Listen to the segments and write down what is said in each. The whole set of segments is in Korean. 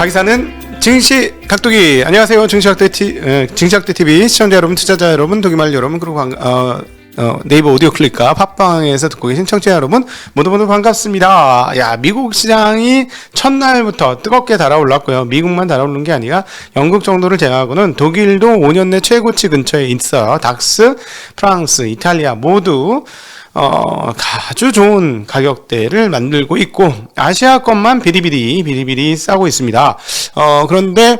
가기사는 증시 각도기 안녕하세요 증시학대 티 에, 증시학대 TV 시청자 여러분 투자자 여러분 독일말 여러분 그리고 관, 어, 어, 네이버 오디오 클릭과 팟빵에서 듣고 계신 청취자 여러분 모두 모두 반갑습니다. 야 미국 시장이 첫날부터 뜨겁게 달아올랐고요. 미국만 달아오른 게 아니라 영국 정도를 제외하고는 독일도 5년 내 최고치 근처에 있어요. 닥스, 프랑스, 이탈리아 모두 어, 아주 좋은 가격대를 만들고 있고 아시아 것만 비리비리 비리비리 싸고 있습니다. 어, 그런데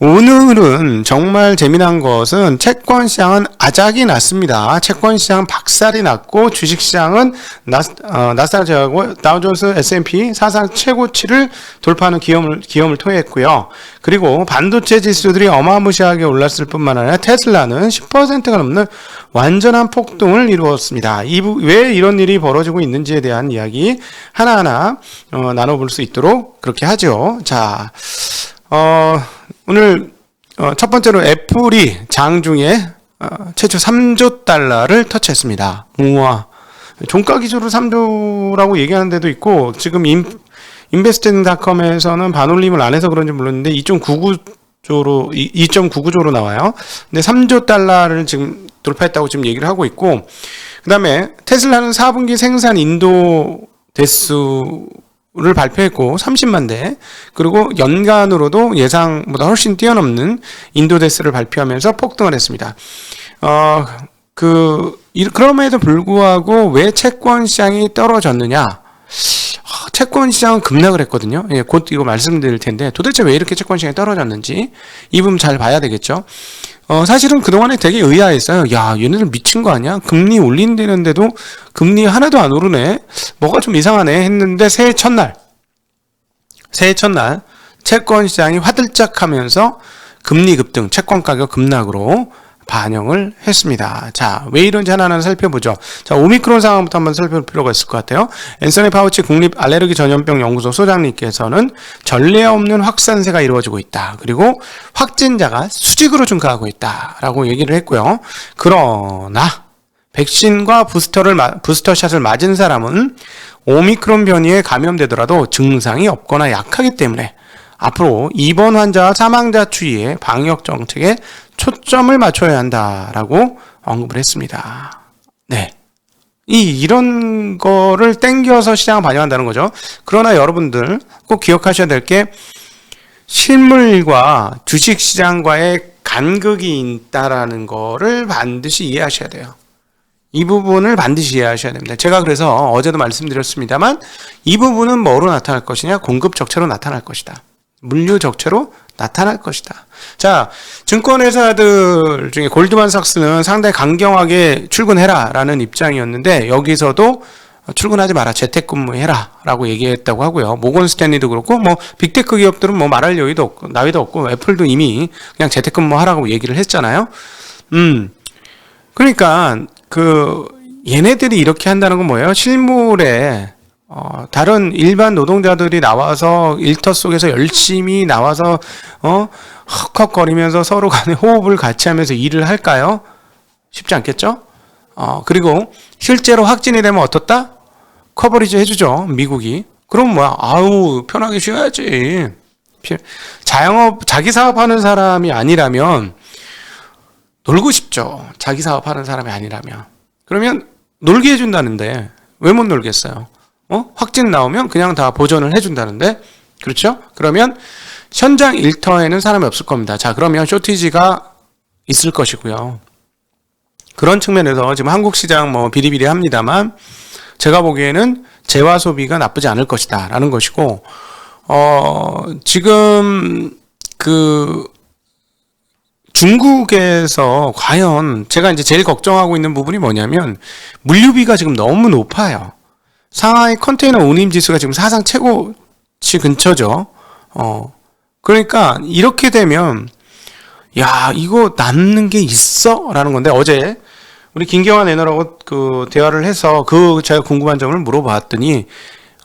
오늘은 정말 재미난 것은 채권 시장은 아작이 났습니다. 채권 시장은 박살이 났고 주식 시장은 나스, 어, 나스닥 제하고 다우존스 S&P 사상 최고치를 돌파하는 기염을 기염을 토했고요. 그리고 반도체 지수들이 어마무시하게 올랐을 뿐만 아니라 테슬라는 10%가 넘는 완전한 폭등을 이루었습니다. 이, 왜 이런 일이 벌어지고 있는지에 대한 이야기 하나하나 어, 나눠볼 수 있도록 그렇게 하죠. 자, 어, 오늘 어, 첫 번째로 애플이 장중에 어, 최초 3조 달러를 터치했습니다. 우와. 종가 기준으로 3조라고 얘기하는 데도 있고 지금 인, 인베스팅닷컴에서는 반올림을 안 해서 그런지 모르는데 2.99조로 2.99조로 나와요. 근데 3조 달러를 지금 돌파했다고 지금 얘기를 하고 있고 그다음에 테슬라는 4분기 생산 인도 대수 를 발표했고 30만 대 그리고 연간으로도 예상보다 훨씬 뛰어넘는 인도 대스를 발표하면서 폭등을 했습니다. 어, 그 그럼에도 불구하고 왜 채권 시장이 떨어졌느냐? 어, 채권 시장은 급락을 했거든요. 예, 곧 이거 말씀드릴 텐데 도대체 왜 이렇게 채권 시장이 떨어졌는지 이 부분 잘 봐야 되겠죠. 어, 사실은 그동안에 되게 의아했어요. 야, 얘네들 미친 거 아니야? 금리 올린다는데도 금리 하나도 안 오르네? 뭐가 좀 이상하네? 했는데 새해 첫날, 새해 첫날, 채권 시장이 화들짝 하면서 금리 급등, 채권 가격 급락으로 반영을 했습니다. 자, 왜 이런지 하나하나 살펴보죠. 자, 오미크론 상황부터 한번 살펴볼 필요가 있을 것 같아요. 앤서니 파우치 국립 알레르기 전염병 연구소 소장님께서는 전례 없는 확산세가 이루어지고 있다. 그리고 확진자가 수직으로 증가하고 있다라고 얘기를 했고요. 그러나 백신과 부스터를 부스터샷을 맞은 사람은 오미크론 변이에 감염되더라도 증상이 없거나 약하기 때문에 앞으로 입원 환자와 사망자 추이에 방역 정책에 초점을 맞춰야 한다라고 언급을 했습니다. 네. 이, 이런 거를 땡겨서 시장을 반영한다는 거죠. 그러나 여러분들 꼭 기억하셔야 될 게 실물과 주식 시장과의 간극이 있다라는 거를 반드시 이해하셔야 돼요. 이 부분을 반드시 이해하셔야 됩니다. 제가 그래서 어제도 말씀드렸습니다만 이 부분은 뭐로 나타날 것이냐? 공급 적체로 나타날 것이다. 물류 적체로 나타날 것이다. 자, 증권회사들 중에 골드만삭스는 상당히 강경하게 출근해라라는 입장이었는데 여기서도 출근하지 마라 재택근무해라 라고 얘기했다고 하고요. 모건 스탠리도 그렇고 뭐 빅테크 기업들은 뭐 말할 여유도 없고 나위도 없고 애플도 이미 그냥 재택근무하라고 얘기를 했잖아요. 음 그러니까 그 얘네들이 이렇게 한다는 건 뭐예요? 실물에 어, 다른 일반 노동자들이 나와서 일터 속에서 열심히 나와서 어, 헉헉거리면서 서로 간에 호흡을 같이 하면서 일을 할까요? 쉽지 않겠죠? 어, 그리고 실제로 확진이 되면 어떻다? 커버리지 해주죠, 미국이. 그럼 뭐야? 아우, 편하게 쉬어야지. 자영업, 자기 사업하는 사람이 아니라면 놀고 싶죠. 자기 사업하는 사람이 아니라면. 그러면 놀게 해준다는데 왜 못 놀겠어요? 어? 확진 나오면 그냥 다 보존을 해준다는데 그렇죠? 그러면 현장 일터에는 사람이 없을 겁니다. 자 그러면 쇼티지가 있을 것이고요. 그런 측면에서 지금 한국 시장 뭐 비리비리 합니다만 제가 보기에는 재화 소비가 나쁘지 않을 것이다 라는 것이고 어 지금 그 중국에서 과연 제가 이제 제일 걱정하고 있는 부분이 뭐냐면 물류비가 지금 너무 높아요. 상하이 컨테이너 운임 지수가 지금 사상 최고치 근처죠. 어. 그러니까 이렇게 되면 야, 이거 남는 게 있어? 라는 건데 어제 우리 김경환 애너라고 그 대화를 해서 그 제가 궁금한 점을 물어봤더니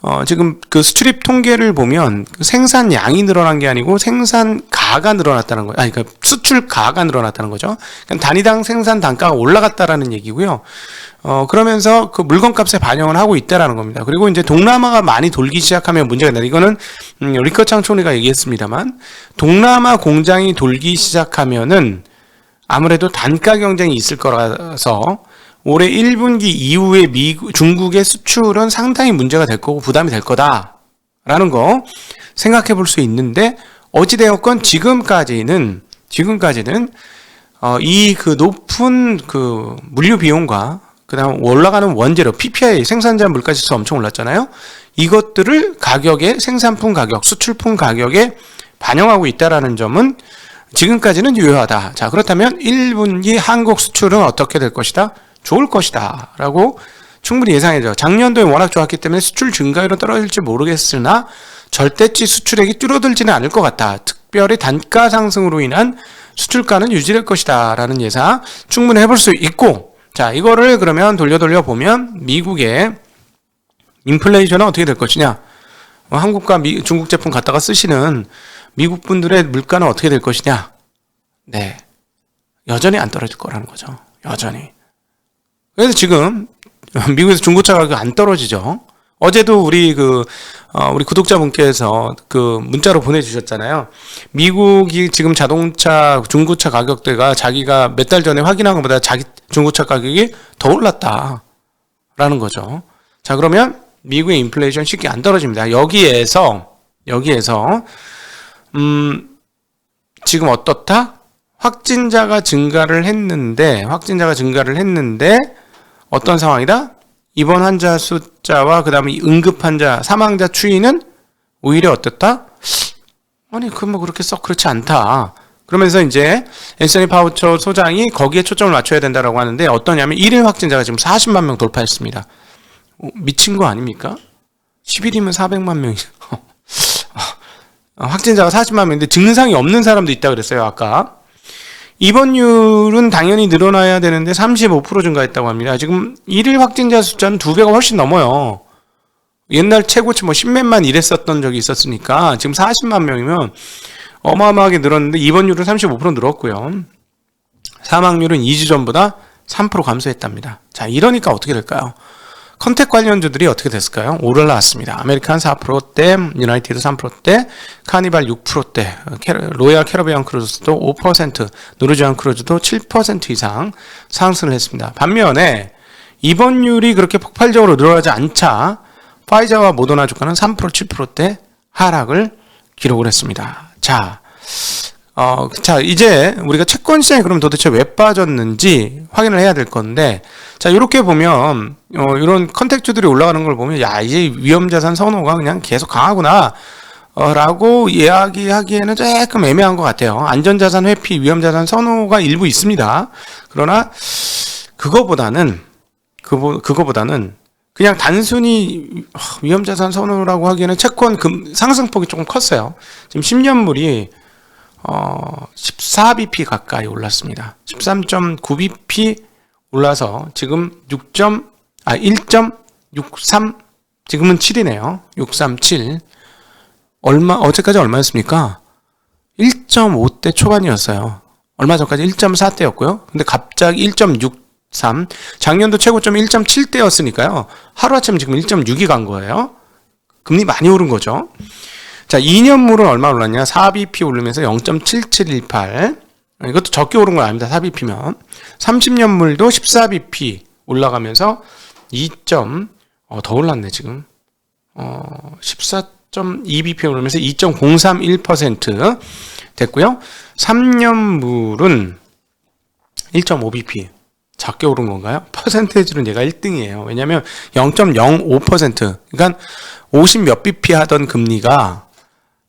어, 지금 그 수출입 통계를 보면 그 생산량이 늘어난 게 아니고 생산가가 늘어났다는 거예요. 아니, 그러니까 수출가가 늘어났다는 거죠. 그러니까 단위당 생산 단가가 올라갔다라는 얘기고요. 어, 그러면서 그 물건값에 반영을 하고 있다라는 겁니다. 그리고 이제 동남아가 많이 돌기 시작하면 문제가 된다. 이거는 음, 리커 창 총리가 얘기했습니다만 동남아 공장이 돌기 시작하면은 아무래도 단가 경쟁이 있을 거라서 올해 1분기 이후에 미국, 중국의 수출은 상당히 문제가 될 거고 부담이 될 거다라는 거 생각해 볼 수 있는데 어찌되었건 지금까지는 지금까지는 어, 이 그 높은 그 물류 비용과 그다음 올라가는 원재료 PPI 생산자 물가 지수 엄청 올랐잖아요. 이것들을 가격에 생산품 가격, 수출품 가격에 반영하고 있다라는 점은 지금까지는 유효하다. 자, 그렇다면 1분기 한국 수출은 어떻게 될 것이다? 좋을 것이다. 라고 충분히 예상해죠. 작년도에 워낙 좋았기 때문에 수출 증가율은 떨어질지 모르겠으나 절대치 수출액이 줄어들지는 않을 것 같다. 특별히 단가 상승으로 인한 수출가는 유지될 것이다. 라는 예상 충분히 해볼 수 있고 자, 이거를 그러면 돌려 돌려 보면 미국의 인플레이션은 어떻게 될 것이냐? 어, 한국과 미, 중국 제품 갖다가 쓰시는 미국 분들의 물가는 어떻게 될 것이냐? 네. 여전히 안 떨어질 거라는 거죠. 여전히. 그래서 지금 미국에서 중고차 가격이 안 떨어지죠. 어제도 우리 그, 어, 우리 구독자분께서 그 문자로 보내주셨잖아요. 미국이 지금 자동차, 중고차 가격대가 자기가 몇 달 전에 확인한 것보다 자기 중고차 가격이 더 올랐다. 라는 거죠. 자, 그러면 미국의 인플레이션 쉽게 안 떨어집니다. 여기에서, 여기에서, 음, 지금 어떻다? 확진자가 증가를 했는데, 확진자가 증가를 했는데, 어떤 상황이다? 입원 환자 숫자와 그 다음에 응급 환자, 사망자 추이는 오히려 어떻다? 아니, 그 뭐 그렇게 썩 그렇지 않다. 그러면서 이제 앤서니 파우처 소장이 거기에 초점을 맞춰야 된다라고 하는데 어떠냐면 1일 확진자가 지금 40만 명 돌파했습니다. 어, 미친 거 아닙니까? 10일이면 400만 명이 어, 확진자가 40만 명인데 증상이 없는 사람도 있다 그랬어요, 아까. 입원율은 당연히 늘어나야 되는데 35% 증가했다고 합니다. 지금 일일 확진자 숫자는 두 배가 훨씬 넘어요. 옛날 최고치 뭐 10몇만 이랬었던 적이 있었으니까 지금 40만 명이면 어마어마하게 늘었는데 입원율은 35% 늘었고요. 사망률은 2주 전보다 3% 감소했답니다. 자, 이러니까 어떻게 될까요? 컨택 관련주들이 어떻게 됐을까요? 올라왔습니다. 아메리칸 4%대, 유나이티드 3%대, 카니발 6%대, 로얄 캐러비안 크루즈도 5%, 노르지안 크루즈도 7% 이상 상승을 했습니다. 반면에 입원율이 그렇게 폭발적으로 늘어나지 않자 파이자와 모더나 주가는 3% 7%대 하락을 기록을 했습니다. 자, 어, 자, 이제 우리가 채권 시장에 그럼 도대체 왜 빠졌는지 확인을 해야 될 건데, 자, 이렇게 보면, 어, 이런 컨택주들이 올라가는 걸 보면, 야, 이제 위험자산 선호가 그냥 계속 강하구나. 어, 라고 이야기하기에는 조금 애매한 것 같아요. 안전자산 회피, 위험자산 선호가 일부 있습니다. 그러나, 그거보다는, 그거, 그거보다는, 그냥 단순히 위험자산 선호라고 하기에는 채권 금, 상승폭이 조금 컸어요. 지금 10년물이 어, 14bp 가까이 올랐습니다. 13.9bp 올라서 지금 6. 아1.63 지금은 7이네요. 637 얼마 어제까지 얼마였습니까? 1.5대 초반이었어요. 얼마 전까지 1.4대였고요. 근데 갑자기 1.63 작년도 최고점이 1.7대였으니까요. 하루아침 지금 1.6이 간 거예요. 금리 많이 오른 거죠. 자, 2년물은 얼마 올랐냐? 4bp 오르면서 0.7718. 이것도 적게 오른 건 아닙니다. 4bp면. 30년물도 14bp 올라가면서 2. 어, 더 올랐네, 지금. 어, 14.2bp 오르면서 2.031% 됐고요. 3년물은 1.5bp. 작게 오른 건가요? 퍼센테이지는 얘가 1등이에요. 왜냐면 0.05%. 그러니까 50 몇 bp 하던 금리가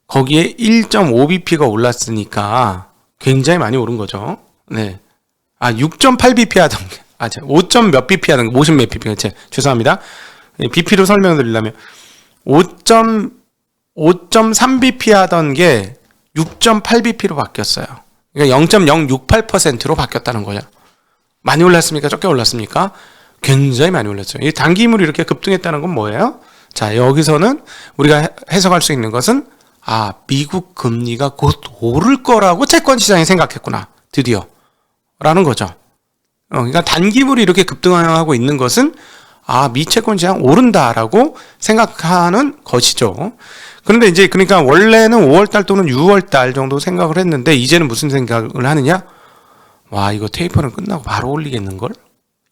거기에 1.5bp가 올랐으니까 굉장히 많이 오른 거죠. 네. 아, 6.8bp 하던 게, 아, 5. 몇 bp 하던 게, 50몇 bp, 제, 죄송합니다. bp로 설명드리려면, 5. 5.3bp 하던 게 6.8bp로 바뀌었어요. 그러니까 0.068%로 바뀌었다는 거예요. 많이 올랐습니까? 적게 올랐습니까? 굉장히 많이 올랐죠. 이 단기물이 이렇게 급등했다는 건 뭐예요? 자, 여기서는 우리가 해- 해석할 수 있는 것은 아, 미국 금리가 곧 오를 거라고 채권 시장이 생각했구나. 드디어. 라는 거죠. 어, 그러니까 단기물이 이렇게 급등하고 있는 것은 아, 미 채권 시장 오른다라고 생각하는 것이죠. 그런데 이제 그러니까 원래는 5월 달 또는 6월 달 정도 생각을 했는데 이제는 무슨 생각을 하느냐? 와, 이거 테이퍼는 끝나고 바로 올리겠는 걸?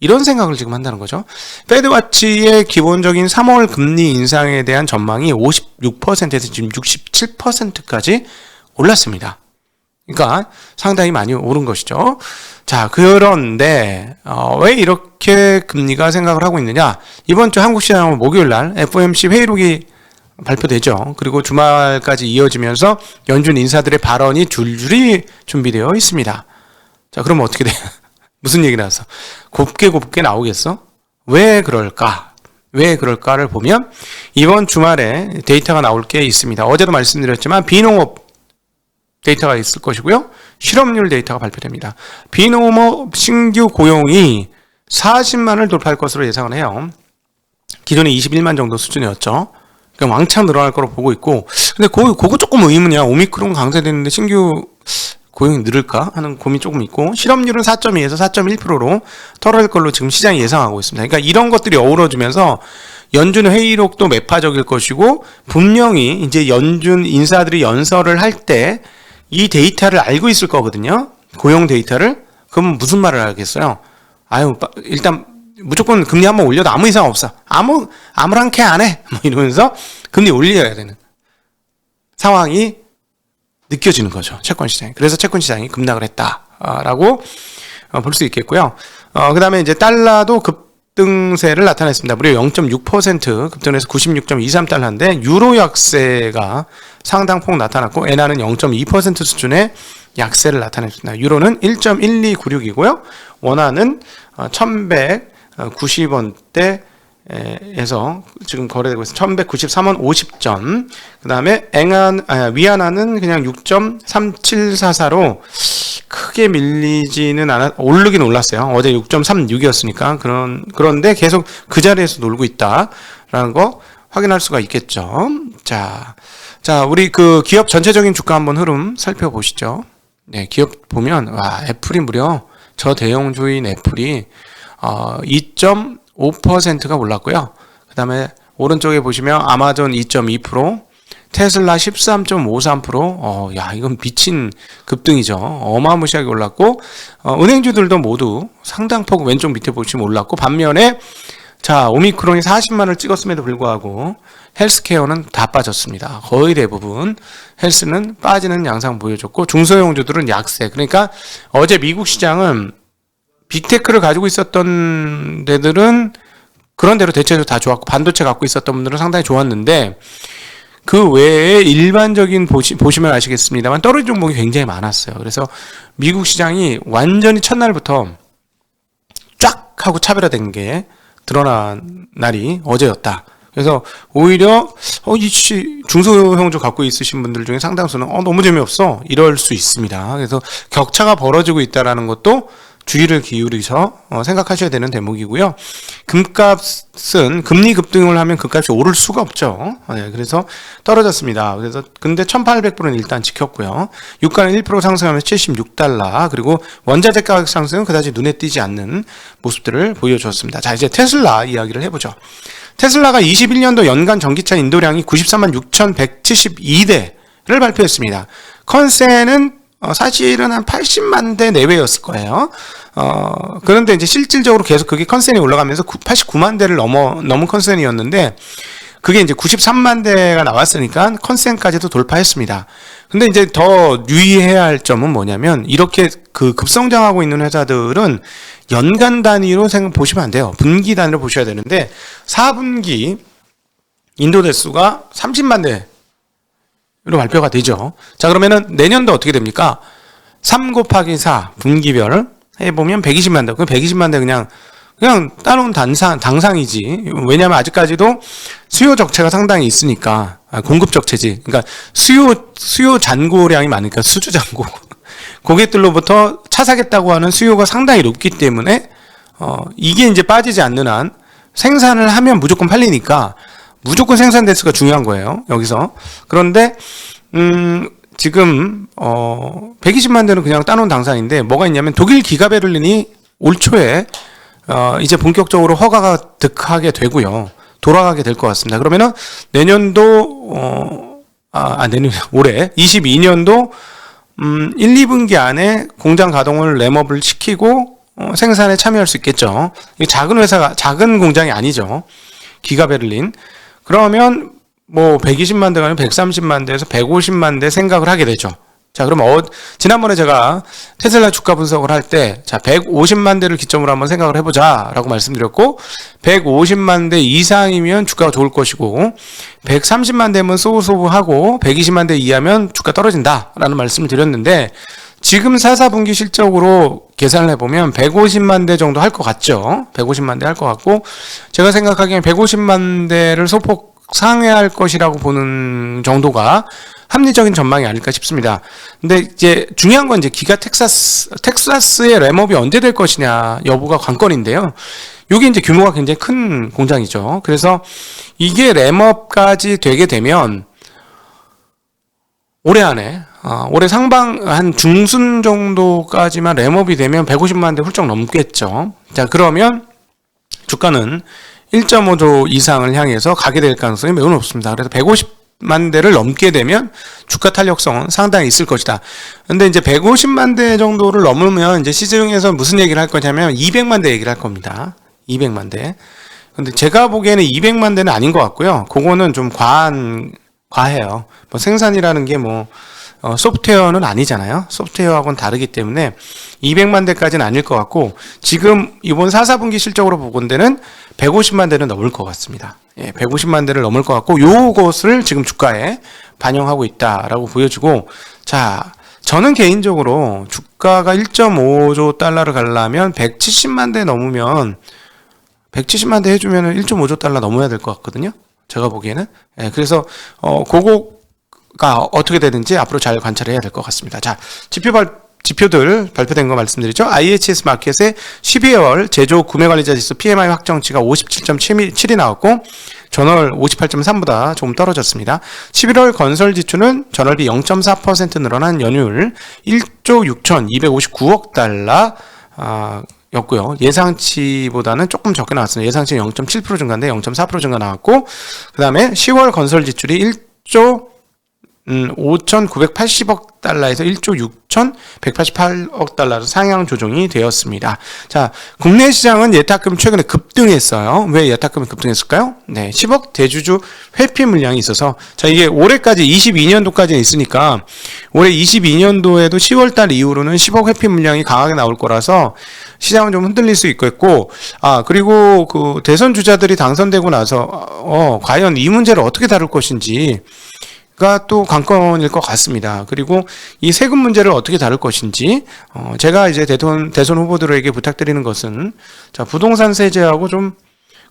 이런 생각을 지금 한다는 거죠. 페드와치의 기본적인 3월 금리 인상에 대한 전망이 56%에서 지금 67%까지 올랐습니다. 그러니까 상당히 많이 오른 것이죠. 자, 그런데 어, 왜 이렇게 금리가 생각을 하고 있느냐? 이번 주 한국 시장은 목요일 날 FOMC 회의록이 발표되죠. 그리고 주말까지 이어지면서 연준 인사들의 발언이 줄줄이 준비되어 있습니다. 자, 그러면 어떻게 돼? 무슨 얘기 나왔어? 곱게 곱게 나오겠어? 왜 그럴까? 왜 그럴까를 보면 이번 주말에 데이터가 나올 게 있습니다. 어제도 말씀드렸지만 비농업 데이터가 있을 것이고요. 실업률 데이터가 발표됩니다. 비농업 신규 고용이 40만을 돌파할 것으로 예상을 해요. 기존에 21만 정도 수준이었죠. 그러니까 왕창 늘어날 거로 보고 있고, 근데 그거, 그거 조금 의문이야. 오미크론 강세됐는데 신규 고용이 늘을까 하는 고민 조금 있고, 실업률은 4.2에서 4.1%로 떨어질 걸로 지금 시장이 예상하고 있습니다. 그러니까 이런 것들이 어우러지면서 연준 회의록도 매파적일 것이고, 분명히 이제 연준 인사들이 연설을 할 때 이 데이터를 알고 있을 거거든요. 고용 데이터를. 그럼 무슨 말을 하겠어요? 아유, 빠- 일단 무조건 금리 한번 올려도 아무 이상 없어. 아무 아무렇게 안 해. 뭐 이러면서 금리 올려야 되는 상황이 느껴지는 거죠. 채권 시장이. 그래서 채권 시장이 급락을 했다라고 어, 볼수 있겠고요. 어, 그 다음에 이제 달러도 급등세를 나타냈습니다. 무려 0.6% 급등해서 96.23달러인데 유로 약세가 상당폭 나타났고 엔화는 0.2% 수준의 약세를 나타냈습니다. 유로는 1.1296이고요. 원화는 1190원대 에서 지금 거래되고 있습니다. 1193원 50전. 그다음에 앵한 아, 위안화는 그냥 6.3744로 크게 밀리지는 않아 오르긴 올랐어요. 어제 6.36이었으니까 그런 그런데 계속 그 자리에서 놀고 있다라는 거 확인할 수가 있겠죠. 자. 자, 우리 그 기업 전체적인 주가 한번 흐름 살펴보시죠. 네, 기업 보면 와, 애플이 무려 저 대형 주인 애플이 어 2.5%가 올랐고요. 그 다음에 오른쪽에 보시면 아마존 2.2%, 테슬라 13.53%. 어, 야, 이건 미친 급등이죠. 어마무시하게 올랐고 어, 은행주들도 모두 상당폭 왼쪽 밑에 보시면 올랐고 반면에 자, 오미크론이 40만을 찍었음에도 불구하고 헬스케어는 다 빠졌습니다. 거의 대부분 헬스는 빠지는 양상 보여줬고 중소형주들은 약세. 그러니까 어제 미국 시장은 빅테크를 가지고 있었던 데들은 그런 대로 대체적으로 다 좋았고 반도체 갖고 있었던 분들은 상당히 좋았는데 그 외에 일반적인 보시, 보시면 아시겠습니다만 떨어진 종목이 굉장히 많았어요. 그래서 미국 시장이 완전히 첫날부터 쫙 하고 차별화된 게 드러난 날이 어제였다. 그래서 오히려 어, 이 씨, 중소형주 갖고 있으신 분들 중에 상당수는 어, 너무 재미없어 이럴 수 있습니다. 그래서 격차가 벌어지고 있다라는 것도 주의를 기울이셔 어, 생각하셔야 되는 대목이고요. 금값은 금리 급등을 하면 금값이 오를 수가 없죠. 어, 네, 그래서 떨어졌습니다. 그래서 근데 1,800불은 일단 지켰고요. 유가는 1% 상승하면서 76달러 그리고 원자재 가격 상승은 그다지 눈에 띄지 않는 모습들을 보여주었습니다. 자 이제 테슬라 이야기를 해보죠. 테슬라가 21년도 연간 전기차 인도량이 93만 6,172대를 발표했습니다. 컨센은 어, 사실은 한 80만 대 내외였을 거예요. 어, 그런데 이제 실질적으로 계속 그게 컨센이 올라가면서 89만 대를 넘어, 넘은 컨센이었는데, 그게 이제 93만 대가 나왔으니까 컨센까지도 돌파했습니다. 근데 이제 더 유의해야 할 점은 뭐냐면, 이렇게 그 급성장하고 있는 회사들은 연간 단위로 생각 보시면 안 돼요. 분기 단위로 보셔야 되는데, 4분기 인도 대수가 30만 대 로 발표가 되죠. 자, 그러면은 내년도 어떻게 됩니까? 3 곱하기 4 분기별 해보면 120만 대. 그럼 120만 대 그냥 그냥 따놓은 단상, 당상이지. 왜냐하면 아직까지도 수요 적체가 상당히 있으니까 아, 공급 적체지. 그러니까 수요 수요 잔고량이 많으니까 수주 잔고 고객들로부터 차 사겠다고 하는 수요가 상당히 높기 때문에 어, 이게 이제 빠지지 않는 한 생산을 하면 무조건 팔리니까 무조건 생산 대수가 중요한 거예요. 여기서. 그런데 음 지금 어 120만 대는 그냥 따놓은 당산인데 뭐가 있냐면 독일 기가베를린이 올 초에 어 이제 본격적으로 허가가 득하게 되고요. 돌아가게 될 것 같습니다. 그러면은 내년도 어 아, 아 내년 올해 22년도 음 1, 2분기 안에 공장 가동을 램업을 시키고 어, 생산에 참여할 수 있겠죠. 작은 회사가 작은 공장이 아니죠. 기가베를린. 그러면 뭐 120만 대가 아니라 130만 대에서 150만 대 생각을 하게 되죠. 자, 그럼 어, 지난번에 제가 테슬라 주가 분석을 할 때, 자, 150만 대를 기점으로 한번 생각을 해보자, 라고 말씀드렸고, 150만 대 이상이면 주가가 좋을 것이고, 130만 대면 소소하고, 120만 대 이하면 주가 떨어진다, 라는 말씀을 드렸는데, 지금 4, 4분기 실적으로 계산을 해보면 150만 대 정도 할 것 같죠? 150만 대 할 것 같고, 제가 생각하기엔 150만 대를 소폭 상회할 것이라고 보는 정도가 합리적인 전망이 아닐까 싶습니다. 근데 이제 중요한 건 이제 기가 텍사스, 텍사스의 램업이 언제 될 것이냐 여부가 관건인데요. 이게 이제 규모가 굉장히 큰 공장이죠. 그래서 이게 램업까지 되게 되면 올해 안에 어, 올해 상방 한 중순 정도까지만 램업이 되면 150만 대 훌쩍 넘겠죠. 자 그러면 주가는 1.5조 이상을 향해서 가게 될 가능성이 매우 높습니다. 그래서 150만 대를 넘게 되면 주가 탄력성은 상당히 있을 것이다. 근데 이제 150만 대 정도를 넘으면 이제 시중에서 무슨 얘기를 할 거냐면 200만 대 얘기를 할 겁니다. 200만 대. 근데 제가 보기에는 200만 대는 아닌 것 같고요. 그거는 좀 과한 과해요. 뭐 생산이라는 게뭐 어, 소프트웨어는 아니잖아요. 소프트웨어하고는 다르기 때문에 200만 대까지는 아닐 것 같고 지금 이번 4, 4분기 실적으로 보건대는 150만 대는 넘을 것 같습니다. 예, 150만 대를 넘을 것 같고 요것을 지금 주가에 반영하고 있다라고 보여지고 자 저는 개인적으로 주가가 1.5조 달러를 가려면 170만 대 넘으면 170만 대 해주면 1.5조 달러 넘어야 될 것 같거든요. 제가 보기에는. 예, 그래서, 어, 그거 가 어떻게 되는지 앞으로 잘 관찰해야 될 것 같습니다. 자, 지표 발, 지표들 발표된 거 말씀드리죠. IHS 마켓의 12월 제조 구매 관리자 지수 PMI 확정치가 57.7이 나왔고, 전월 58.3보다 조금 떨어졌습니다. 11월 건설 지출은 전월비 0.4% 늘어난 연율 1조 6,259억 달러, 아, 였고요. 예상치보다는 조금 적게 나왔습니다. 예상치는 0.7% 증가인데 0.4% 증가 나왔고 그 다음에 10월 건설 지출이 1조 음, 5,980억 달러에서 1조 6,188억 달러로 상향 조정이 되었습니다. 자, 국내 시장은 예탁금 최근에 급등했어요. 왜 예탁금이 급등했을까요? 네, 10억 대주주 회피 물량이 있어서 자, 이게 올해까지 22년도까지 있으니까 올해 22년도에도 10월 달 이후로는 10억 회피 물량이 강하게 나올 거라서 시장은 좀 흔들릴 수 있겠고 아, 그리고 그 대선 주자들이 당선되고 나서 어, 과연 이 문제를 어떻게 다룰 것인지 가또 관건일 것 같습니다. 그리고 이 세금 문제를 어떻게 다룰 것인지 어 제가 이제 대선 대선 후보들에게 부탁드리는 것은 자 부동산 세제하고 좀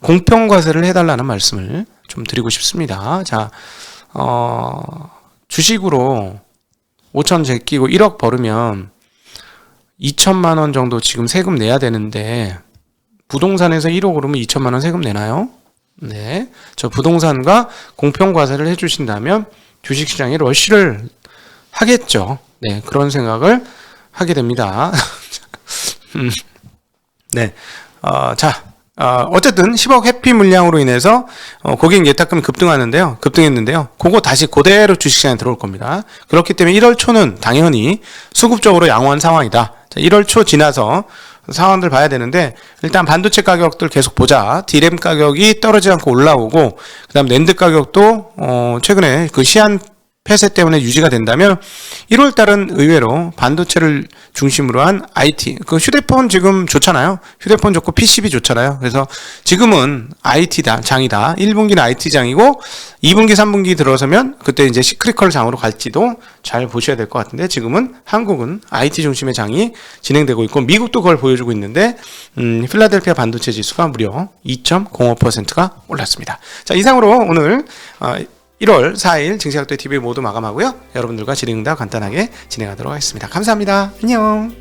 공평 과세를 해달라는 말씀을 좀 드리고 싶습니다. 자 어 주식으로 5천 제끼고 1억 벌으면 2천만 원 정도 지금 세금 내야 되는데 부동산에서 1억 오르면 2천만 원 세금 내나요? 네. 저 부동산과 공평 과세를 해 주신다면 주식시장에 러쉬를 하겠죠. 네, 그런 생각을 하게 됩니다. 음, 네, 어, 자, 어, 어쨌든 10억 회피 물량으로 인해서 어, 고객 예탁금이 급등하는데요. 급등했는데요. 그거 다시 그대로 주식시장에 들어올 겁니다. 그렇기 때문에 1월 초는 당연히 수급적으로 양호한 상황이다. 자, 1월 초 지나서 상황들 봐야 되는데 일단 반도체 가격들 계속 보자. 디램 가격이 떨어지지 않고 올라오고 그다음 랜드 가격도 어 최근에 그 시한 폐쇄 때문에 유지가 된다면 1월 달은 의외로 반도체를 중심으로 한 IT 그 휴대폰 지금 좋잖아요. 휴대폰 좋고 PCB 좋잖아요. 그래서 지금은 IT다 장이다. 1분기는 IT 장이고 2분기 3분기 들어서면 그때 이제 시크리컬 장으로 갈지도 잘 보셔야 될 것 같은데 지금은 한국은 IT 중심의 장이 진행되고 있고 미국도 그걸 보여주고 있는데 음, 필라델피아 반도체 지수가 무려 2.05%가 올랐습니다. 자 이상으로 오늘 어, 1월 4일 증시학대 TV 모두 마감하고요. 여러분들과 질의응답 간단하게 진행하도록 하겠습니다. 감사합니다. 안녕.